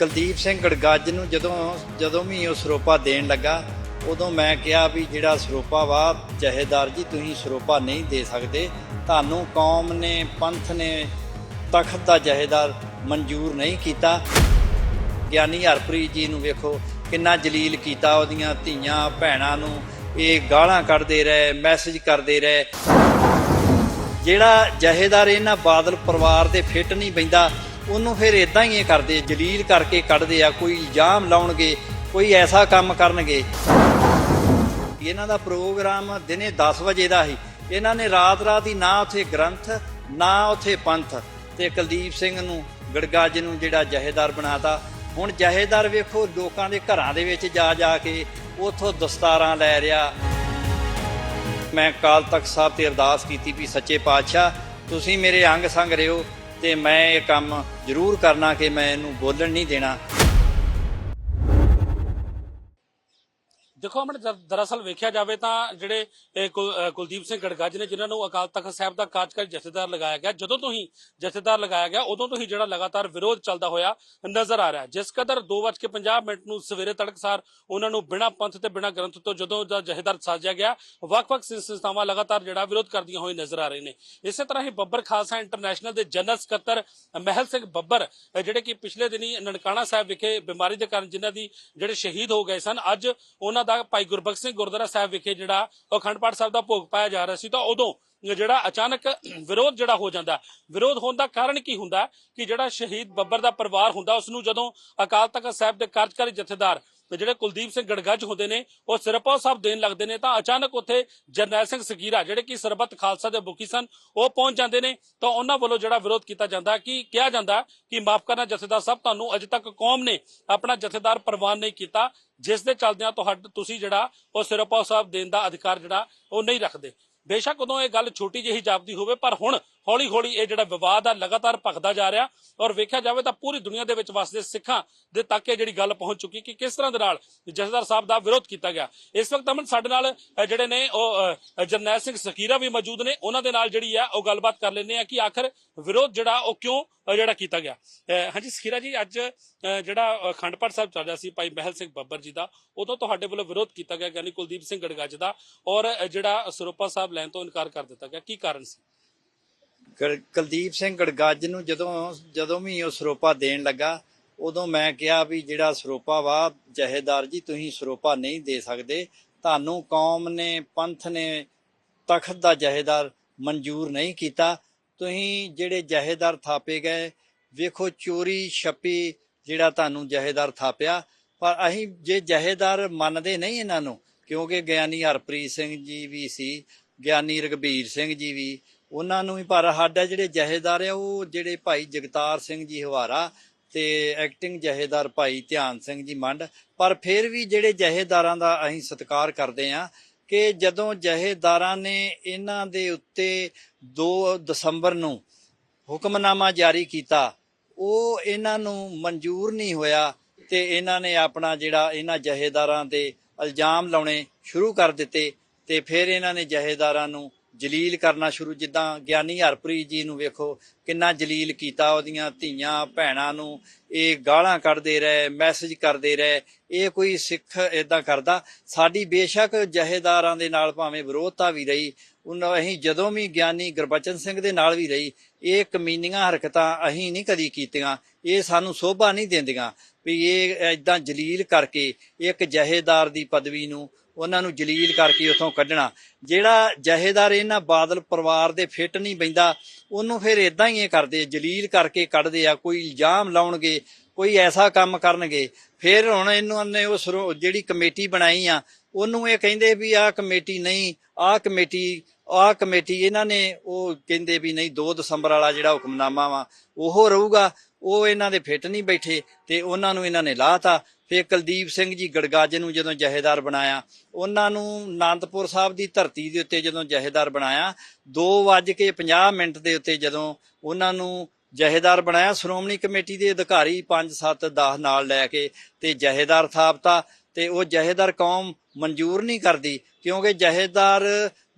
ਕੁਲਦੀਪ ਸਿੰਘ ਗੜਗੱਜ ਨੂੰ ਜਦੋਂ ਜਦੋਂ ਵੀ ਉਹ ਸਰੋਪਾ ਦੇਣ ਲੱਗਾ, ਉਦੋਂ ਮੈਂ ਕਿਹਾ ਵੀ ਜਿਹੜਾ ਸਰੋਪਾ ਵਾ, ਜਹੇਦਾਰ ਜੀ, ਤੁਸੀਂ ਸਰੋਪਾ ਨਹੀਂ ਦੇ ਸਕਦੇ। ਤੁਹਾਨੂੰ ਕੌਮ ਨੇ, ਪੰਥ ਨੇ, ਤਖਤ ਦਾ ਜਹੇਦਾਰ ਮਨਜ਼ੂਰ ਨਹੀਂ ਕੀਤਾ। ਗਿਆਨੀ ਹਰਪ੍ਰੀਤ ਜੀ ਨੂੰ ਵੇਖੋ, ਕਿੰਨਾ ਜਲੀਲ ਕੀਤਾ ਉਹਦੀਆਂ ਧੀਆਂ, ਭੈਣਾਂ ਨੂੰ। ਇਹ ਗਾਲਾਂ ਕੱਢਦੇ ਰਹੇ ਮੈਸੇਜ ਕਰਦੇ ਰਹੇ। ਜਿਹੜਾ ਜਹੇਦਾਰ ਇਹਨਾਂ ਬਾਦਲ ਪਰਿਵਾਰ ਦੇ ਫਿੱਟ ਨਹੀਂ ਬੈਂਦਾ ਉਹਨੂੰ ਫਿਰ ਇਦਾਂ ਹੀ ਇਹ ਕਰਦੇ ਜਲੀਲ ਕਰਕੇ ਕੱਢਦੇ ਆ, ਕੋਈ ਇਲਜ਼ਾਮ ਲਾਉਣਗੇ, ਕੋਈ ਐਸਾ ਕੰਮ ਕਰਨਗੇ। ਇਹਨਾਂ ਦਾ ਪ੍ਰੋਗਰਾਮ ਦਿਨੇ 10 ਵਜੇ ਦਾ ਹੀ ਇਹਨਾਂ ਨੇ ਰਾਤ ਰਾਤ ਹੀ ਨਾ ਉੱਥੇ ਗ੍ਰੰਥ, ਨਾ ਉੱਥੇ ਪੰਥ। ਤੇ ਕੁਲਦੀਪ ਸਿੰਘ ਨੂੰ ਗੜਗਾ ਜੀ ਨੂੰ ਜਿਹੜਾ ਜਹੇਦਾਰ ਬਣਾਤਾ। ਹੁਣ ਜਹੇਦਾਰ ਵੇਖੋ, ਲੋਕਾਂ ਦੇ ਘਰਾਂ ਦੇ ਵਿੱਚ ਜਾ ਜਾ ਕੇ ਉਥੋਂ ਦਸਤਾਰਾਂ ਲੈ ਰਿਹਾ। ਮੈਂ ਕਾਲ ਤਖਤ ਸਾਹਿਬ ਤੇ ਅਰਦਾਸ ਕੀਤੀ ਵੀ, ਸੱਚੇ ਪਾਤਸ਼ਾਹ, ਤੁਸੀਂ ਮੇਰੇ ਅੰਗ ਸੰਗ ਰਿਓ ਤੇ ਮੈਂ ਇਹ ਕੰਮ ਜ਼ਰੂਰ ਕਰਨਾ ਕਿ ਮੈਂ ਇਹਨੂੰ ਬੋਲਣ ਨਹੀਂ ਦੇਣਾ। ਦੇਖੋ ਅਮਨ ਦਰਅਸਲ ਵੇਖਿਆ ਜਾਵੇ ਤਾਂ ਜਿਹੜੇ ਕੁਲਦੀਪ ਸਿੰਘ ਗੜਗੱਜ ਨੇ, ਜਿਨ੍ਹਾਂ ਨੂੰ ਅਕਾਲ ਤਖਤ ਸਾਹਿਬ ਦਾ ਕਾਰਜਕਾਰੀ ਜਥੇਦਾਰ ਲਗਾਇਆ ਗਿਆ, ਜਦੋਂ ਤੋਂ ਹੀ ਜਥੇਦਾਰ ਲਗਾਇਆ ਗਿਆ, ਉਦੋਂ ਤੋਂ ਹੀ ਜਿਹੜਾ ਲਗਾਤਾਰ ਵਿਰੋਧ ਚੱਲਦਾ ਹੋਇਆ ਨਜ਼ਰ ਆ ਰਿਹਾ। ਜਿਸ ਕਦਰ 2:50 ਮਿੰਟ ਨੂੰ ਸਵੇਰੇ ਤੜਕਸਾਰ ਉਹਨਾਂ ਨੂੰ ਬਿਨਾਂ ਪੰਥ ਤੇ ਬਿਨਾਂ ਗ੍ਰੰਥ ਤੋਂ ਜਦੋਂ ਦਾ ਜਥੇਦਾਰ ਸਾਜਿਆ ਗਿਆ, ਵੱਖ-ਵੱਖ ਸੰਸਥਾਵਾਂ ਲਗਾਤਾਰ ਜਿਹੜਾ ਵਿਰੋਧ ਕਰਦੀਆਂ ਹੋਈ ਨਜ਼ਰ ਆ ਰਹੇ ਨੇ। ਇਸੇ ਤਰ੍ਹਾਂ ਹੀ ਬੱਬਰ ਖਾਲਸਾ ਇੰਟਰਨੈਸ਼ਨਲ ਦੇ ਜਨਰਲ ਸਕੱਤਰ ਮਹਿਲ ਸਿੰਘ ਬੱਬਰ ਜਿਹੜੇ ਕਿ ਪਿਛਲੇ ਦਿਨੀ ਨਨਕਾਣਾ ਸਾਹਿਬ ਵਿਖੇ ਬਿਮਾਰੀ ਦੇ ਕਾਰਨ ਜਿਨ੍ਹਾਂ ਦੀ ਜਿਹੜੇ ਸ਼ਹੀਦ ਹੋ ਗਏ ਸਨ, ਅੱਜ ਉਹਨਾਂ ਦਾ ਭਾਈ ਗੁਰਬਖਸ਼ ਸਿੰਘ ਗੁਰਦੁਆਰਾ ਸਾਹਿਬ ਵਿਖੇ ਜਿਹੜਾ ਉਹ ਅਖੰਡ ਪਾਠ ਸਾਹਿਬ ਦਾ ਭੋਗ ਪਾਇਆ ਜਾ ਰਿਹਾ ਸੀ, ਤਾਂ ਉਦੋਂ ਜਿਹੜਾ ਅਚਾਨਕ ਵਿਰੋਧ ਜਿਹੜਾ ਹੋ ਜਾਂਦਾ, ਵਿਰੋਧ ਹੋਣ ਦਾ ਕਾਰਨ ਕੀ ਹੁੰਦਾ? ਕਿ ਜਿਹੜਾ ਸ਼ਹੀਦ ਬੱਬਰ ਦਾ ਪਰਿਵਾਰ ਹੁੰਦਾ ਉਸ ਨੂੰ ਜਦੋਂ ਅਕਾਲ ਤਖਤ ਸਾਹਿਬ ਦੇ ਕਾਰਜਕਾਰੀ ਜਥੇਦਾਰ ਤੇ ਜਿਹੜੇ ਕੁਲਦੀਪ ਸਿੰਘ ਗੜਗੱਜ ਹੁੰਦੇ ਨੇ, ਉਹ ਸਿਰਪਾ ਸਾਹਿਬ ਦੇਣ ਲੱਗਦੇ ਨੇ, ਤਾਂ ਅਚਾਨਕ ਉੱਥੇ ਜਰਨੈਲ ਸਿੰਘ ਸਗੀਰਾ ਜਿਹੜੇ ਕਿ ਸਰਬੱਤ ਖਾਲਸਾ ਦੇ ਮੁਖੀ ਸਨ, ਉਹ ਪਹੁੰਚ ਜਾਂਦੇ ਨੇ, ਤਾਂ ਉਹਨਾਂ ਵੱਲੋਂ ਜਿਹੜਾ ਵਿਰੋਧ ਕੀਤਾ ਜਾਂਦਾ ਕਿ ਕਿਹਾ ਜਾਂਦਾ ਕਿ ਮਾਫ ਕਰਨਾ ਜਥੇਦਾਰ ਸਾਹਿਬ, ਤੁਹਾਨੂੰ ਅਜੇ ਤੱਕ ਕੌਮ ਨੇ ਆਪਣਾ ਜਥੇਦਾਰ ਪ੍ਰਵਾਨ ਨਹੀਂ ਕੀਤਾ, ਜਿਸ ਦੇ ਚੱਲਦਿਆਂ ਤੁਹਾਡਾ, ਤੁਸੀਂ ਜਿਹੜਾ ਉਹ ਸਿਰਪਾ ਸਾਹਿਬ ਦੇਣ ਦਾ ਅਧਿਕਾਰ ਜਿਹੜਾ ਉਹ ਨਹੀਂ ਰੱਖਦੇ। ਬੇਸ਼ੱਕ ਉਦੋਂ ਇਹ ਗੱਲ ਛੋਟੀ ਜਿਹੀ ਜਾਪਦੀ ਹੋਵੇ, ਪਰ ਹੁਣ ਹੌਲੀ ਹੌਲੀ ਇਹ ਜਿਹੜਾ ਵਿਵਾਦ ਆ ਲਗਾਤਾਰ ਭਖਦਾ ਜਾ ਰਿਹਾ ਔਰ ਵੇਖਿਆ ਜਾਵੇ ਤਾਂ ਪੂਰੀ ਦੁਨੀਆ ਦੇ ਵਿੱਚ ਵਸਦੇ ਸਿੱਖਾਂ ਦੇ ਤੱਕ ਇਹ ਜਿਹੜੀ ਗੱਲ ਪਹੁੰਚ ਚੁੱਕੀ ਕਿ ਕਿਸ ਤਰ੍ਹਾਂ ਦੇ ਨਾਲ ਜਥੇਦਾਰ ਸਾਹਿਬ ਦਾ ਵਿਰੋਧ ਕੀਤਾ ਗਿਆ। ਇਸ ਵਕਤ ਅਮਨ ਸਾਡੇ ਨਾਲ ਜਿਹੜੇ ਨੇ ਉਹ ਜਰਨੈਲ ਸਿੰਘ ਸਕੀਰਾ ਵੀ ਮੌਜੂਦ ਨੇ, ਉਹਨਾਂ ਦੇ ਨਾਲ ਜਿਹੜੀ ਆ ਉਹ ਗੱਲਬਾਤ ਕਰ ਲੈਂਦੇ ਆ ਕਿ ਆਖਰ ਵਿਰੋਧ ਜਿਹੜਾ ਉਹ ਕਿਉਂ ਜਿਹੜਾ ਕੀਤਾ ਗਿਆ। ਹਾਂਜੀ ਸਖੀਰਾ ਜੀ, ਅੱਜ ਜਿਹੜਾ ਅਖੰਡ ਪਾਠ ਸਾਹਿਬ ਚੱਲ ਰਿਹਾ ਸੀ ਭਾਈ ਮਹਿਲ ਸਿੰਘ ਬੱਬਰ ਜੀ ਦਾ, ਉਦੋਂ ਤੁਹਾਡੇ ਵੱਲੋਂ ਵਿਰੋਧ ਕੀਤਾ ਗਿਆ ਗਿਆਨੀ ਕੁਲਦੀਪ ਸਿੰਘ ਗੜਗੱਜ ਦਾ ਔਰ ਜਿਹੜਾ ਸਰੋਪਾ ਸਾਹਿਬ ਲੈਣ ਤੋਂ ਇਨਕਾਰ ਕਰ ਦਿੱਤਾ ਗਿਆ। ਕੀ ਕਾਰਨ ਸੀ? ਕੁਲਦੀਪ ਸਿੰਘ ਗੜਗੱਜ ਨੂੰ ਜਦੋਂ ਜਦੋਂ ਵੀ ਉਹ ਸਰੋਪਾ ਦੇਣ ਲੱਗਾ, ਉਦੋਂ ਮੈਂ ਕਿਹਾ ਵੀ ਜਿਹੜਾ ਸਰੋਪਾ ਵਾ, ਜਹੇਦਾਰ ਜੀ, ਤੁਸੀਂ ਸਰੋਪਾ ਨਹੀਂ ਦੇ ਸਕਦੇ। ਤੁਹਾਨੂੰ ਕੌਮ ਨੇ, ਪੰਥ ਨੇ, ਤਖਤ ਦਾ ਜਹੇਦਾਰ ਮਨਜ਼ੂਰ ਨਹੀਂ ਕੀਤਾ। ਤੁਸੀਂ ਜਿਹੜੇ ਜਹੇਦਾਰ ਥਾਪੇ ਗਏ, ਵੇਖੋ ਚੋਰੀ, ਛੱਪੀ ਜਿਹੜਾ ਤੁਹਾਨੂੰ ਜਹੇਦਾਰ ਥਾਪਿਆ। ਪਰ ਅਸੀਂ ਜੇ ਜਹੇਦਾਰ ਮੰਨਦੇ ਨਹੀਂ ਇਹਨਾਂ ਨੂੰ, ਕਿਉਂਕਿ ਗਿਆਨੀ ਹਰਪ੍ਰੀਤ ਸਿੰਘ ਜੀ ਵੀ ਸੀ, ਗਿਆਨੀ ਰਗਵੀਰ ਸਿੰਘ ਜੀ ਵੀ ਉਹਨਾਂ ਨੂੰ ਵੀ, ਪਰ ਸਾਡਾ ਜਿਹੜੇ ਜਹੇਦਾਰ ਆ, ਉਹ ਜਿਹੜੇ ਭਾਈ ਜਗਤਾਰ ਸਿੰਘ ਜੀ ਹਵਾਰਾ ਤੇ ਐਕਟਿੰਗ ਜਹੇਦਾਰ ਭਾਈ ਧਿਆਨ ਸਿੰਘ ਜੀ ਮੰਡ, ਪਰ ਫਿਰ ਵੀ ਜਿਹੜੇ ਜਹੇਦਾਰਾਂ ਦਾ ਅਸੀਂ ਸਤਿਕਾਰ ਕਰਦੇ ਆ ਕਿ ਜਦੋਂ ਜਹੇਦਾਰਾਂ ਨੇ ਇਹਨਾਂ ਦੇ ਉੱਤੇ 2 ਦਸੰਬਰ ਨੂੰ ਹੁਕਮਨਾਮਾ ਜਾਰੀ ਕੀਤਾ, ਉਹ ਇਹਨਾਂ ਨੂੰ ਮਨਜ਼ੂਰ ਨਹੀਂ ਹੋਇਆ ਤੇ ਇਹਨਾਂ ਨੇ ਆਪਣਾ ਜਿਹੜਾ ਇਹਨਾਂ ਜਹੇਦਾਰਾਂ ਤੇ ਇਲਜ਼ਾਮ ਲਾਉਣੇ ਸ਼ੁਰੂ ਕਰ ਦਿੱਤੇ ਤੇ ਫਿਰ ਇਹਨਾਂ ਨੇ ਜਹੇਦਾਰਾਂ ਨੂੰ ਜਲੀਲ ਕਰਨਾ ਸ਼ੁਰੂ, ਜਿੱਦਾਂ ਗਿਆਨੀ ਹਰਪ੍ਰੀਤ ਜੀ ਨੂੰ ਵੇਖੋ, ਕਿੰਨਾ ਜਲੀਲ ਕੀਤਾ ਉਹਦੀਆਂ ਧੀਆਂ ਭੈਣਾਂ ਨੂੰ। ਇਹ ਗਾਲਾਂ ਕੱਢਦੇ ਰਹੇ ਮੈਸੇਜ ਕਰਦੇ ਰਹੇ। ਇਹ ਕੋਈ ਸਿੱਖ ਇਦਾਂ ਕਰਦਾ। ਸਾਡੀ ਬੇਸ਼ੱਕ ਜਹੇਦਾਰਾਂ ਦੇ ਨਾਲ ਭਾਵੇਂ ਵਿਰੋਧਤਾ ਵੀ ਰਹੀ ਉਹਨਾਂ ਅਸੀਂ ਜਦੋਂ ਵੀ ਗਿਆਨੀ ਗੁਰਬਚਨ ਸਿੰਘ ਦੇ ਨਾਲ ਵੀ ਰਹੀ, ਇਹ ਕਮੀਨੀਆਂ ਹਰਕਤਾਂ ਅਸੀਂ ਨਹੀਂ ਕਦੀ ਕੀਤੀਆਂ। ਇਹ ਸਾਨੂੰ ਸੋਭਾ ਨਹੀਂ ਦਿੰਦੀਆਂ ਵੀ ਇਹ ਇਦਾਂ ਜਲੀਲ ਕਰਕੇ ਇੱਕ ਜਹੇਦਾਰ ਦੀ ਪਦਵੀ ਨੂੰ ਉਹਨਾਂ ਨੂੰ ਜਲੀਲ ਕਰਕੇ ਉਥੋਂ ਕੱਢਣਾ। ਜਿਹੜਾ ਜਹੇਦਾਰ ਇਹਨਾਂ ਬਾਦਲ ਪਰਿਵਾਰ ਦੇ ਫਿੱਟ ਨਹੀਂ ਬੈਂਦਾ, ਉਹਨੂੰ ਫਿਰ ਇਦਾਂ ਹੀ ਇਹ ਕਰਦੇ, ਜਲੀਲ ਕਰਕੇ ਕੱਢਦੇ ਆ, ਕੋਈ ਇਲਜ਼ਾਮ ਲਾਉਣਗੇ, ਕੋਈ ਐਸਾ ਕੰਮ ਕਰਨਗੇ। ਫਿਰ ਹੁਣ ਇਹਨਾਂ ਨੇ ਉਹ ਸਰੋ- ਜਿਹੜੀ ਕਮੇਟੀ ਬਣਾਈ ਆ, ਉਹਨੂੰ ਇਹ ਕਹਿੰਦੇ ਵੀ ਆਹ ਕਮੇਟੀ ਨਹੀਂ, ਆਹ ਕਮੇਟੀ ਆਹ ਕਮੇਟੀ, ਇਹਨਾਂ ਨੇ ਉਹ ਕਹਿੰਦੇ ਵੀ ਨਹੀਂ 2 ਦਸੰਬਰ ਵਾਲਾ ਜਿਹੜਾ ਹੁਕਮਨਾਮਾ ਵਾ, ਉਹ ਰਹੂਗਾ। ਉਹ ਇਹਨਾਂ ਦੇ ਫਿੱਟ ਨਹੀਂ ਬੈਠੇ ਤੇ ਉਹਨਾਂ ਨੂੰ ਇਹਨਾਂ ਨੇ ਲਾਤਾ। ਫਿਰ ਕੁਲਦੀਪ ਸਿੰਘ ਜੀ ਗੜਗਾਜੇ ਨੂੰ ਜਦੋਂ ਜਹੇਦਾਰ ਬਣਾਇਆ, ਉਹਨਾਂ ਨੂੰ ਆਨੰਦਪੁਰ ਸਾਹਿਬ ਦੀ ਧਰਤੀ ਦੇ ਉੱਤੇ ਜਦੋਂ ਜਹੇਦਾਰ ਬਣਾਇਆ 2:50 ਮਿੰਟ ਦੇ ਉੱਤੇ ਜਦੋਂ ਉਹਨਾਂ ਨੂੰ ਜਹੇਦਾਰ ਬਣਾਇਆ, ਸ਼੍ਰੋਮਣੀ ਕਮੇਟੀ ਦੇ ਅਧਿਕਾਰੀ 5 7 10 ਨਾਲ ਲੈ ਕੇ ਤੇ ਜਹੇਦਾਰ ਥਾਪਤਾ ਤੇ ਉਹ ਜਹੇਦਾਰ ਕੌਮ ਮਨਜ਼ੂਰ ਨਹੀਂ ਕਰਦੀ ਕਿਉਂਕਿ ਜਹੇਦਾਰ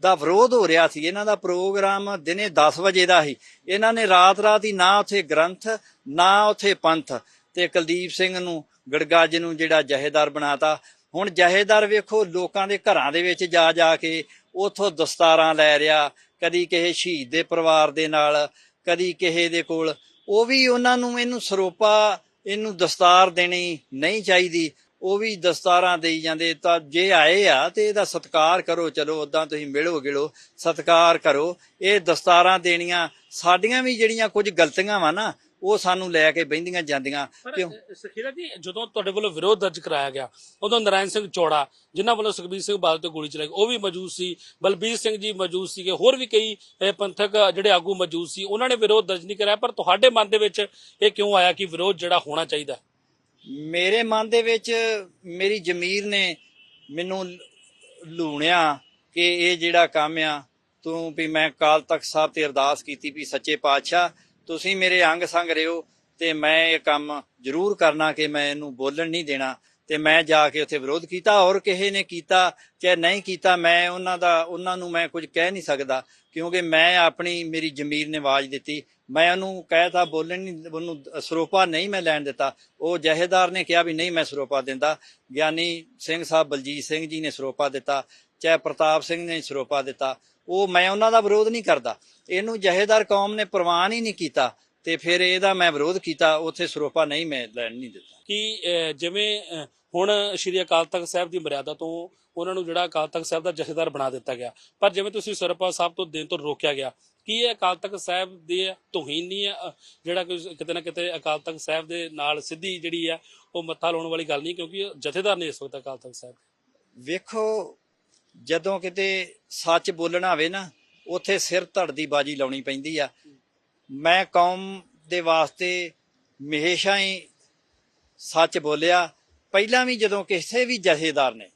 ਦਾ ਵਿਰੋਧ ਹੋ ਰਿਹਾ ਸੀ। ਇਹਨਾਂ ਦਾ ਪ੍ਰੋਗਰਾਮ ਦਿਨੇ 10 ਵਜੇ ਦਾ ਸੀ। ਇਹਨਾਂ ਨੇ ਰਾਤ ਰਾਤ ਹੀ ਨਾ ਉੱਥੇ ਗ੍ਰੰਥ, ਨਾ ਉੱਥੇ ਪੰਥ। ਤੇ ਕੁਲਦੀਪ ਸਿੰਘ ਨੂੰ, ਗੜਗੱਜ ਨੂੰ ਜਿਹੜਾ ਜਹੇਦਾਰ ਬਣਾਤਾ। ਹੁਣ ਜਹੇਦਾਰ ਵੇਖੋ, ਲੋਕਾਂ ਦੇ ਘਰਾਂ ਦੇ ਵਿੱਚ ਜਾ ਜਾ ਕੇ ਉਥੋਂ ਦਸਤਾਰਾਂ ਲੈ ਰਿਹਾ। ਕਦੀ ਕਿਸੇ ਸ਼ਹੀਦ ਦੇ ਪਰਿਵਾਰ ਦੇ ਨਾਲ, ਕਦੀ ਕਿਸੇ ਦੇ ਕੋਲ। ਉਹ ਵੀ ਉਹਨਾਂ ਨੂੰ ਇਹਨੂੰ ਸਰੋਪਾ, ਇਹਨੂੰ ਦਸਤਾਰ ਦੇਣੀ ਨਹੀਂ ਚਾਹੀਦੀ। ਉਹ ਵੀ ਦਸਤਾਰਾਂ ਦੇਈ ਜਾਂਦੇ ਤਾਂ ਜੇ ਆਏ ਆ ਤੇ ਇਹਦਾ ਸਤਿਕਾਰ ਕਰੋ ਚਲੋ ਉਦਾਂ ਤੁਸੀਂ ਮਿਲੋ ਗਿਲੋ ਸਤਿਕਾਰ ਕਰੋ। ਇਹ ਦਸਤਾਰਾਂ ਦੇਣੀਆਂ ਸਾਡੀਆਂ ਵੀ ਜਿਹੜੀਆਂ ਕੁਝ ਗਲਤੀਆਂ ਵਾ ਨਾ ਉਹ ਸਾਨੂੰ ਲੈ ਕੇ ਬਹਿੰਦੀਆਂ ਜਾਂਦੀਆਂ। ਕਿਉਂ? ਸਖੀਰਾ ਜੀ ਜਦੋਂ ਤੁਹਾਡੇ ਵੱਲੋਂ ਵਿਰੋਧ ਦਰਜ ਕਰਾਇਆ ਗਿਆ ਉਦੋਂ ਨਰਾਇਣ ਸਿੰਘ ਚੌੜਾ ਜਿਨ੍ਹਾਂ ਵੱਲੋਂ ਸੁਖਬੀਰ ਸਿੰਘ ਬਾਦਲ ਤੇ ਗੋਲੀ ਚਲਾਈ ਉਹ ਵੀ ਮੌਜੂਦ ਸੀ। ਬਲਬੀਰ ਸਿੰਘ ਜੀ ਮੌਜੂਦ ਸੀਗੇ ਹੋਰ ਵੀ ਕਈ ਪੰਥਕ ਜਿਹੜੇ ਆਗੂ ਮੌਜੂਦ ਸੀ ਉਹਨਾਂ ਨੇ ਵਿਰੋਧ ਦਰਜ ਨਹੀਂ ਕਰਾਇਆ ਪਰ ਤੁਹਾਡੇ ਮਨ ਦੇ ਵਿੱਚ ਇਹ ਕਿਉਂ ਆਇਆ ਕਿ ਵਿਰੋਧ ਜਿਹੜਾ ਹੋਣਾ ਚਾਹੀਦਾ? ਮੇਰੇ ਮਨ ਦੇ ਵਿੱਚ ਮੇਰੀ ਜ਼ਮੀਰ ਨੇ ਮੈਨੂੰ ਲੂਣਿਆ ਕਿ ਇਹ ਜਿਹੜਾ ਕੰਮ ਆ, ਤੂੰ ਵੀ ਮੈਂ ਕਾਲ ਤਖਤ ਸਾਹਿਬ ਤੇ ਅਰਦਾਸ ਕੀਤੀ ਵੀ ਸੱਚੇ ਪਾਤਸ਼ਾਹ, ਤੁਸੀਂ ਮੇਰੇ ਅੰਗ ਸੰਗ ਰਿਓ ਤੇ ਮੈਂ ਇਹ ਕੰਮ ਜ਼ਰੂਰ ਕਰਨਾ ਕਿ ਮੈਂ ਇਹਨੂੰ ਬੋਲਣ ਨਹੀਂ ਦੇਣਾ। ਤੇ ਮੈਂ ਜਾ ਕੇ ਉੱਥੇ ਵਿਰੋਧ ਕੀਤਾ ਔਰ ਕਿਸੇ ਨੇ ਕੀਤਾ ਚਾਹੇ ਨਹੀਂ ਕੀਤਾ, ਮੈਂ ਉਹਨਾਂ ਦਾ, ਉਹਨਾਂ ਨੂੰ ਮੈਂ ਕੁਝ ਕਹਿ ਨਹੀਂ ਸਕਦਾ ਕਿਉਂਕਿ ਮੈਂ ਆਪਣੀ, ਮੇਰੀ ਜ਼ਮੀਰ ਨੇ ਆਵਾਜ਼ ਦਿੱਤੀ। ਮੈਂ ਉਹਨੂੰ ਕਹਿਤਾ, ਬੋਲਣ ਨਹੀਂ, ਉਹਨੂੰ ਸਰੋਪਾ ਨਹੀਂ ਮੈਂ ਲੈਣ ਦਿੱਤਾ। ਉਹ ਜਹੇਦਾਰ ਨੇ ਕਿਹਾ ਵੀ ਨਹੀਂ ਮੈਂ ਸਰੋਪਾ ਦਿੰਦਾ। ਗਿਆਨੀ ਸਿੰਘ ਸਾਹਿਬ, ਬਲਜੀਤ ਸਿੰਘ ਜੀ ਨੇ ਸਰੋਪਾ ਦਿੱਤਾ, ਚਾਹੇ ਪ੍ਰਤਾਪ ਸਿੰਘ ਨੇ ਸਰੋਪਾ ਦਿੱਤਾ। ਉਹ, ਮੈਂ ਉਹਨਾਂ ਦਾ ਵਿਰੋਧ ਨਹੀਂ ਕਰਦਾ। ਇਹਨੂੰ ਜਹੇਦਾਰ ਕੌਮ ਨੇ ਪ੍ਰਵਾਨ ਹੀ ਨਹੀਂ ਕੀਤਾ। ਤੇ ਫਿਰ ਇਹਦਾ ਮੈਂ ਵਿਰੋਧ ਕੀਤਾ ਉੱਥੇ ਸਰੋਪਾ ਨਹੀਂ ਮੈਂ ਲੈਣ ਨਹੀਂ ਦਿੱਤਾ। ਕਿ ਜਿਵੇਂ ਹੁਣ ਸ਼੍ਰੀ ਅਕਾਲ ਤਖਤ ਸਾਹਿਬ ਦੀ ਮਰਿਆਦਾ ਤੋਂ ਉਹਨਾਂ ਨੂੰ ਜਿਹੜਾ ਅਕਾਲ ਤਖਤ ਸਾਹਿਬ ਦਾ ਜਥੇਦਾਰ ਬਣਾ ਦਿੱਤਾ ਗਿਆ। ਪਰ ਜਿਵੇਂ ਤੁਸੀਂ ਸਰਪਾ ਸਾਹਿਬ ਤੋਂ ਦੇਣ ਤੋਂ ਰੋਕਿਆ ਗਿਆ ਕੀ ਇਹ ਅਕਾਲ ਤਖਤ ਸਾਹਿਬ ਦੀ ਤੋਹੀਨ ਨਹੀਂ ਹੈ? ਜਿਹੜਾ ਕਿਤੇ ਨਾ ਕਿਤੇ ਅਕਾਲ ਤਖਤ ਸਾਹਿਬ ਦੇ ਨਾਲ ਸਿੱਧੀ ਜਿਹੜੀ ਆ ਉਹ ਮੱਥਾ ਲਾਉਣ ਵਾਲੀ ਗੱਲ ਨਹੀਂ ਕਿਉਂਕਿ ਜਥੇਦਾਰ ਨੇ ਇਸ ਵਕਤ ਅਕਾਲ ਤਖਤ ਸਾਹਿਬ ਵੇਖੋ ਜਦੋਂ ਕਿਤੇ ਸੱਚ ਬੋਲਣਾ ਹੋਵੇ ਨਾ ਉੱਥੇ ਸਿਰ ਧੜ ਦੀ ਬਾਜੀ ਲਾਉਣੀ ਪੈਂਦੀ ਆ। ਮੈਂ ਕੌਮ ਦੇ ਵਾਸਤੇ ਹਮੇਸ਼ਾ ਹੀ ਸੱਚ ਬੋਲਿਆ। ਪਹਿਲਾਂ ਵੀ ਜਦੋਂ ਕਿਸੇ ਵੀ ਜਥੇਦਾਰ ਨੇ,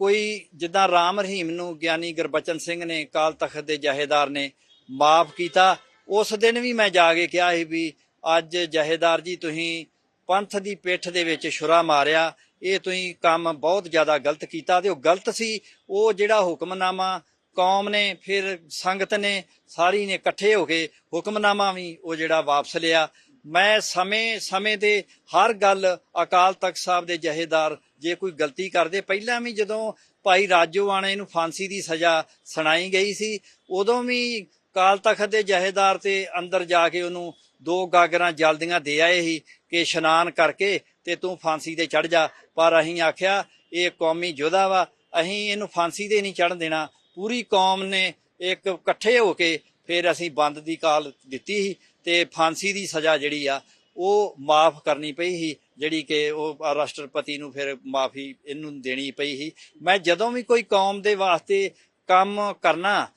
ਕੋਈ ਜਿੱਦਾਂ ਰਾਮ ਰਹੀਮ ਨੂੰ ਗਿਆਨੀ ਗੁਰਬਚਨ ਸਿੰਘ ਨੇ ਕਾਲ ਤਖਤ ਦੇ ਜਹੇਦਾਰ ਨੇ ਮਾਫ ਕੀਤਾ, ਉਸ ਦਿਨ ਵੀ ਮੈਂ ਜਾ ਕੇ ਕਿਹਾ ਸੀ ਵੀ ਅੱਜ ਜਹੇਦਾਰ ਜੀ ਤੁਸੀਂ ਪੰਥ ਦੀ ਪਿੱਠ ਦੇ ਵਿੱਚ ਛੁਰਾ ਮਾਰਿਆ, ਇਹ ਤੁਸੀਂ ਕੰਮ ਬਹੁਤ ਜ਼ਿਆਦਾ ਗਲਤ ਕੀਤਾ ਤੇ ਉਹ ਗਲਤ ਸੀ, ਉਹ ਜਿਹੜਾ ਹੁਕਮਨਾਮਾ ਕੌਮ ਨੇ, ਫਿਰ ਸੰਗਤ ਨੇ ਸਾਰੀ ਨੇ ਇਕੱਠੇ ਹੋ ਕੇ ਹੁਕਮਨਾਮਾ ਵੀ ਉਹ ਜਿਹੜਾ ਵਾਪਸ ਲਿਆ। ਮੈਂ ਸਮੇਂ ਸਮੇਂ ਤੇ ਹਰ ਗੱਲ ਅਕਾਲ ਤਖਤ ਸਾਹਿਬ ਦੇ ਜਹੇਦਾਰ ਜੇ ਕੋਈ ਗਲਤੀ ਕਰਦੇ, ਪਹਿਲਾਂ ਵੀ ਜਦੋਂ ਭਾਈ ਰਾਜੋਆਣੇ ਨੂੰ ਫਾਂਸੀ ਦੀ ਸਜ਼ਾ ਸੁਣਾਈ ਗਈ ਸੀ, ਉਦੋਂ ਵੀ ਅਕਾਲ ਤਖਤ ਦੇ ਜਹੇਦਾਰ ਤੇ ਅੰਦਰ ਜਾ ਕੇ ਉਹਨੂੰ ਦੋ ਗਾਗਰਾਂ ਜਲਦੀਆਂ ਦੇ ਆਏ ਸੀ ਕਿ ਇਸ਼ਨਾਨ ਕਰਕੇ ਤੇ ਤੂੰ ਫਾਂਸੀ ਤੇ ਚੜ ਜਾ। ਪਰ ਅਸੀਂ ਆਖਿਆ, ਇਹ ਕੌਮੀ ਯੋਧਾ ਵਾ, ਅਸੀਂ ਇਹਨੂੰ ਫਾਂਸੀ ਤੇ ਨਹੀਂ ਚੜਨ ਦੇਣਾ। ਪੂਰੀ ਕੌਮ ਨੇ ਇੱਕ ਇਕੱਠੇ ਹੋ ਕੇ ਫਿਰ ਅਸੀਂ ਬੰਦ ਦੀ ਕਾਲ ਦਿੱਤੀ ਸੀ ਤੇ ਫਾਂਸੀ ਦੀ ਸਜ਼ਾ ਜਿਹੜੀ ਆ, ਉਹ ਮਾਫ ਕਰਨੀ ਪਈ ਸੀ, ਜਿਹੜੀ ਕਿ ਉਹ ਰਾਸ਼ਟਰਪਤੀ ਨੂੰ ਫਿਰ ਮਾਫੀ ਇਹਨੂੰ ਦੇਣੀ ਪਈ ਸੀ। ਮੈਂ ਜਦੋਂ ਵੀ ਕੋਈ ਕੌਮ ਦੇ ਵਾਸਤੇ ਕੰਮ ਕਰਨਾ,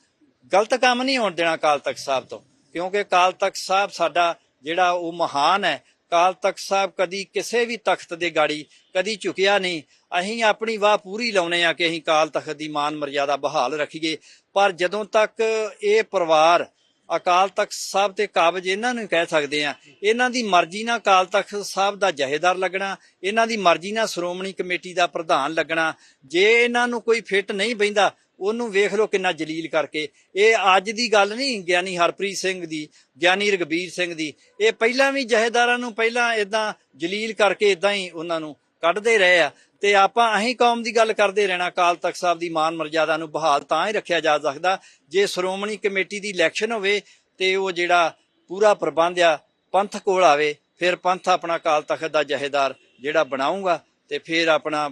ਗਲਤ ਕੰਮ ਨਹੀਂ ਹੋਣ ਦੇਣਾ ਕਾਲ ਤਖਤ ਸਾਹਿਬ ਤੋਂ, ਕਿਉਂਕਿ ਕਾਲ ਤਖਤ ਸਾਹਿਬ ਸਾਡਾ ਜਿਹੜਾ ਉਹ ਮਹਾਨ ਹੈ। ਕਾਲ ਤਖਤ ਸਾਹਿਬ ਕਦੀ ਕਿਸੇ ਵੀ ਤਖਤ ਦੇ ਗਾੜੀ ਕਦੀ ਝੁਕਿਆ ਨਹੀਂ ਅਸੀਂ ਆਪਣੀ ਵਾਹ ਪੂਰੀ ਲਾਉਨੇ ਆ ਕਿ ਅਸੀਂ ਕਾਲ ਤਖਤ ਦੀ ਮਾਨ ਮਰਜ਼ਾਦਾ ਬਹਾਲ ਰੱਖੀਏ। ਪਰ ਜਦੋਂ ਤੱਕ ਇਹ ਪਰਿਵਾਰ ਅਕਾਲ ਤਖਤ ਸਾਹਿਬ ਤੇ ਕਾਬਜ ਇਹਨਾਂ ਨੂੰ ਕਹਿ ਸਕਦੇ ਆ, ਇਹਨਾਂ ਦੀ ਮਰਜ਼ੀ ਨਾਲ ਅਕਾਲ ਤਖਤ ਸਾਹਿਬ ਦਾ ਜਹੇਦਾਰ ਲੱਗਣਾ, ਇਹਨਾਂ ਦੀ ਮਰਜ਼ੀ ਨਾਲ ਸ਼੍ਰੋਮਣੀ ਕਮੇਟੀ ਦਾ ਪ੍ਰਧਾਨ ਲੱਗਣਾ, ਜੇ ਇਹਨਾਂ ਨੂੰ ਕੋਈ ਫਿੱਟ ਨਹੀਂ ਬੈਂਦਾ ਉਹਨੂੰ ਵੇਖ ਲਓ ਕਿੰਨਾ ਜਲੀਲ ਕਰਕੇ। ਇਹ ਅੱਜ ਦੀ ਗੱਲ ਨਹੀਂ, ਗਿਆਨੀ ਹਰਪ੍ਰੀਤ ਸਿੰਘ ਦੀ, ਗਿਆਨੀ ਰਗਬੀਰ ਸਿੰਘ ਦੀ। ਇਹ ਪਹਿਲਾਂ ਵੀ ਜਹੇਦਾਰਾਂ ਨੂੰ ਪਹਿਲਾਂ ਇਦਾਂ ਜਲੀਲ ਕਰਕੇ ਇਦਾਂ ਹੀ ਉਹਨਾਂ ਨੂੰ ਕੱਢਦੇ ਰਹੇ ਆ। ਤੇ ਆਪਾਂ ਅਹੀਂ ਕੌਮ ਦੀ ਗੱਲ ਕਰਦੇ ਰਹਿਣਾ ਕਾਲ ਤਖਤ ਸਾਹਿਬ ਦੀ ਮਾਨ ਮਰਜ਼ਾਦਾ ਨੂੰ ਬਹਾਲ ਤਾਂ ਹੀ ਰੱਖਿਆ ਜਾ ਸਕਦਾ, ਜੇ ਸ਼੍ਰੋਮਣੀ ਕਮੇਟੀ ਦੀ ਇਲੈਕਸ਼ਨ ਹੋਵੇ ਤੇ ਉਹ ਜਿਹੜਾ ਪੂਰਾ ਪ੍ਰਬੰਧ ਆ, ਪੰਥ ਕੋਲ ਆਵੇ, ਫਿਰ ਪੰਥ ਆਪਣਾ ਕਾਲ ਤਖਤ ਦਾ ਜਹੇਦਾਰ ਜਿਹੜਾ ਬਣਾਉਂਗਾ ਤੇ ਫਿਰ ਆਪਣਾ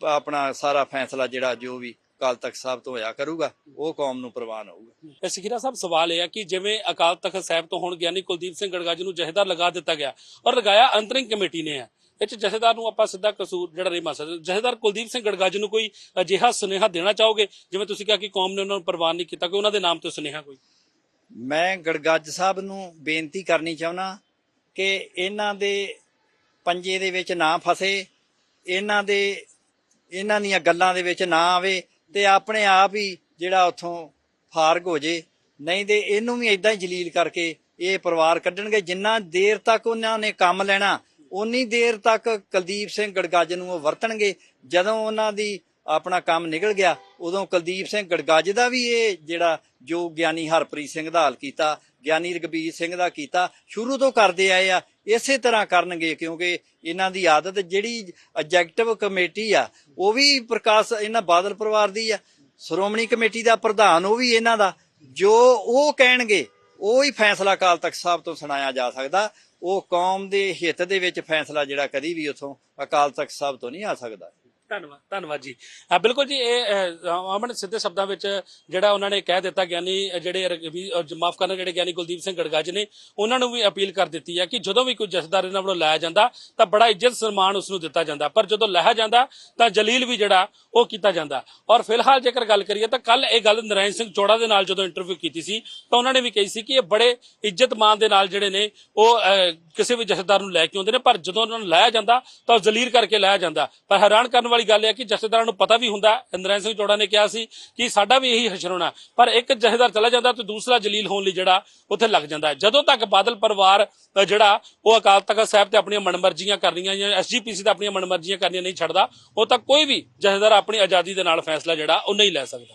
ਆਪਣਾ ਸਾਰਾ ਫੈਸਲਾ ਜਿਹੜਾ ਜੋ ਵੀ ਅਕਾਲ ਤਖਤ ਸਾਹਿਬ ਤੋਂ ਹੋਇਆ ਕਰੂਗਾ, ਉਹ ਕੌਮ ਨੂੰ ਪ੍ਰਵਾਨ ਹੋਊਗਾ। ਸਖੀਰਾ ਸਾਹਿਬ, ਸਵਾਲ ਇਹ ਹੈ ਕਿ ਜਿਵੇਂ ਅਕਾਲ ਤਖਤ ਸਾਹਿਬ ਤੋਂ ਹੁਣ ਗਿਆਨੀ ਕੁਲਦੀਪ ਸਿੰਘ ਗੜਗਾਜੀ ਨੂੰ ਜਹੇਦਾਰ ਲਗਾ ਦਿੱਤਾ ਗਿਆ ਔਰ ਲਗਾਇਆ ਅੰਤਰਿੰਗ ਕਮੇਟੀ ਨੇ ਹੈ ਇਹ ਚ ਜਥੇਦਾਰ ਨੂੰ ਆਪਾਂ ਸਿੱਧਾ ਕਸੂਰ, ਜਿਹੜਾ ਨਹੀਂ ਮੰਨ ਸਕਦੇ ਜਥੇਦਾਰ ਕੁਲਦੀਪ ਸਿੰਘ ਗੜਗਾਜ ਨੂੰ ਕੋਈ ਅਜਿਹਾ ਸੁਨੇਹਾ ਦੇਣਾ ਚਾਹੋਗੇ? ਜਿਵੇਂ ਤੁਸੀਂ ਕਿਹਾ ਕਿ ਕੌਮ ਨੇ ਉਹਨਾਂ ਨੂੰ ਪ੍ਰਵਾਨ ਨਹੀਂ ਕੀਤਾ ਕਿ ਉਹਨਾਂ ਦੇ ਨਾਮ ਤੋਂ ਸੁਨੇਹਾ ਕੋਈ? ਮੈਂ ਗੜਗਾਜ ਸਾਹਿਬ ਨੂੰ ਬੇਨਤੀ ਕਰਨੀ ਚਾਹੁੰਦਾ ਕਿ ਇਹਨਾਂ ਦੇ ਪੰਜੇ ਦੇ ਵਿੱਚ ਨਾ ਫਸੇ, ਇਹਨਾਂ ਦੇ, ਇਹਨਾਂ ਦੀਆਂ ਗੱਲਾਂ ਦੇ ਵਿੱਚ ਨਾ ਆਵੇ ਤੇ ਆਪਣੇ ਆਪ ਹੀ ਜਿਹੜਾ ਉੱਥੋਂ ਫਾਰਗ ਹੋ ਜੇ। ਨਹੀਂ ਤੇ ਇਹਨੂੰ ਵੀ ਇਦਾਂ ਹੀ ਜਲੀਲ ਕਰਕੇ ਇਹ ਪਰਿਵਾਰ ਕੱਢਣਗੇ। ਜਿੰਨਾ ਦੇਰ ਤੱਕ ਉਹਨਾਂ ਨੇ ਕੰਮ ਲੈਣਾ ਉਨੀ ਦੇਰ ਤੱਕ ਕੁਲਦੀਪ ਸਿੰਘ ਗੜਗੱਜ ਨੂੰ ਉਹ ਵਰਤਣਗੇ। ਜਦੋਂ ਉਹਨਾਂ ਦੀ ਆਪਣਾ ਕੰਮ ਨਿਕਲ ਗਿਆ, ਉਦੋਂ ਕੁਲਦੀਪ ਸਿੰਘ ਗੜਗੱਜ ਦਾ ਵੀ ਇਹ ਜਿਹੜਾ ਜੋ ਗਿਆਨੀ ਹਰਪ੍ਰੀਤ ਸਿੰਘ ਦਾ ਹਾਲ ਕੀਤਾ, ਗਿਆਨੀ ਰਗਬੀਰ ਸਿੰਘ ਦਾ ਕੀਤਾ, ਸ਼ੁਰੂ ਤੋਂ ਕਰਦੇ ਆਏ ਆ, ਇਸੇ ਤਰ੍ਹਾਂ ਕਰਨਗੇ ਕਿਉਂਕਿ ਇਹਨਾਂ ਦੀ ਆਦਤ ਜਿਹੜੀ ਐਗਜ਼ੈਕਟਿਵ ਕਮੇਟੀ ਆ, ਉਹ ਵੀ ਪ੍ਰਕਾਸ਼, ਇਹਨਾਂ ਬਾਦਲ ਪਰਿਵਾਰ ਦੀ ਆ, ਸ਼੍ਰੋਮਣੀ ਕਮੇਟੀ ਦਾ ਪ੍ਰਧਾਨ ਉਹ ਵੀ ਇਹਨਾਂ ਦਾ, ਜੋ ਉਹ ਕਹਿਣਗੇ ਉਹ ਹੀ ਫੈਸਲਾ ਅਕਾਲ ਤਖਤ ਸਾਹਿਬ ਤੋਂ ਸੁਣਾਇਆ ਜਾ ਸਕਦਾ। ਉਹ ਕੌਮ ਦੇ ਹਿੱਤ ਦੇ ਵਿੱਚ ਫੈਸਲਾ ਜਿਹੜਾ ਕਦੀ ਵੀ ਉਥੋਂ ਅਕਾਲ ਤਖਤ ਸਾਹਿਬ ਤੋਂ ਨਹੀਂ ਆ ਸਕਦਾ। ਧੰਨਵਾਦ ਧੰਨਵਾਦ ਜੀ। ਹਾਂ ਬਿਲਕੁਲ ਜੀ ਇਹ ਅਹ, ਅਮਨ ਸਿੱਧੇ ਸ਼ਬਦਾਂ ਵਿੱਚ ਜਿਹੜਾ ਉਹਨਾਂ ਨੇ ਕਹਿ ਦਿੱਤਾ ਗਿਆਨੀ ਅਹ, ਜਿਹੜੇ ਮਾਫ ਕਰਨਾ ਜਿਹੜੇ ਗਿਆਨੀ ਕੁਲਦੀਪ ਸਿੰਘ ਗੜਗਾਜ ਨੇ ਉਹਨਾਂ ਨੂੰ ਵੀ ਅਪੀਲ ਕਰ ਦਿੱਤੀ ਹੈ ਕਿ ਜਦੋਂ ਵੀ ਕੋਈ ਜਥੇਦਾਰ ਇਹਨਾਂ ਵੱਲੋਂ ਲਾਇਆ ਜਾਂਦਾ ਤਾਂ ਬੜਾ ਇੱਜ਼ਤ ਸਨਮਾਨ ਉਸ ਨੂੰ ਦਿੱਤਾ ਜਾਂਦਾ। ਪਰ ਜਦੋਂ ਲਾਇਆ ਜਾਂਦਾ ਤਾਂ ਜਲੀਲ ਵੀ ਜਿਹੜਾ ਉਹ ਕੀਤਾ ਜਾਂਦਾ। ਔਰ ਫਿਲਹਾਲ ਜੇਕਰ ਗੱਲ ਕਰੀਏ ਤਾਂ ਕੱਲ ਇਹ ਗੱਲ ਨਰਾਇਣ ਸਿੰਘ ਚੋੜਾ ਦੇ ਨਾਲ ਜਦੋਂ ਇੰਟਰਵਿਊ ਕੀਤੀ ਸੀ ਤਾਂ ਉਹਨਾਂ ਨੇ ਵੀ ਕਹੀ ਸੀ ਕਿ ਇਹ ਬੜੇ ਇੱਜ਼ਤ ਮਾਨ ਦੇ ਨਾਲ ਜਿਹੜੇ ਨੇ ਉਹ ਅਹ, ਕਿਸੇ ਵੀ ਜਥੇਦਾਰ ਨੂੰ ਲੈ ਕੇ ਆਉਂਦੇ ਨੇ ਪਰ ਜਦੋਂ ਉਹਨਾਂ ਨੂੰ ਲਾਇਆ ਜਾਂਦਾ ਤਾਂ ਉਹ ਜ਼ਲੀਲ ਕਰਕੇ ਲਾਇਆ ਜਾਂਦਾ। ਪਰ ਹੈਰਾਨ ਕਰਨ ਵਾਲੀ ਗੱਲ ਹੈ ਕਿ ਜਥੇਦਾਰਾਂ ਨੂੰ ਪਤਾ ਵੀ ਹੁੰਦਾ ਨਰਾਇਣ ਸਿੰਘ ਚੋੜਾ ਨੇ ਕਿਹਾ ਸੀ ਕਿ ਸਾਡਾ ਵੀ ਇਹੀ ਹਸ਼ਰ ਹੋਣਾ ਪਰ ਇੱਕ ਜਥੇਦਾਰ ਚਲਾ ਜਾਂਦਾ ਤੇ ਦੂਸਰਾ ਜਲੀਲ ਹੋਣ ਲਈ ਜਿਹੜਾ ਉੱਥੇ ਲੱਗ ਜਾਂਦਾ ਜਦੋਂ ਤੱਕ ਬਾਦਲ ਪਰਿਵਾਰ ਜਿਹੜਾ ਉਹ ਅਕਾਲ ਤਖਤ ਸਾਹਿਬ ਤੇ ਆਪਣੀਆਂ ਮਨਮਰਜ਼ੀਆਂ ਕਰਨੀਆਂ ਜਾਂ ਐਸਜੀਪੀਸੀ ਤੇ ਆਪਣੀਆਂ ਮਨਮਰਜ਼ੀਆਂ ਕਰਨੀਆਂ ਨਹੀਂ ਛੱਡਦਾ, ਉਹ ਤੱਕ ਕੋਈ ਵੀ ਜਥੇਦਾਰ ਆਪਣੀ ਆਜ਼ਾਦੀ ਦੇ ਨਾਲ ਫੈਸਲਾ ਜਿਹੜਾ ਉਹ ਨਹੀਂ ਲੈ ਸਕਦਾ।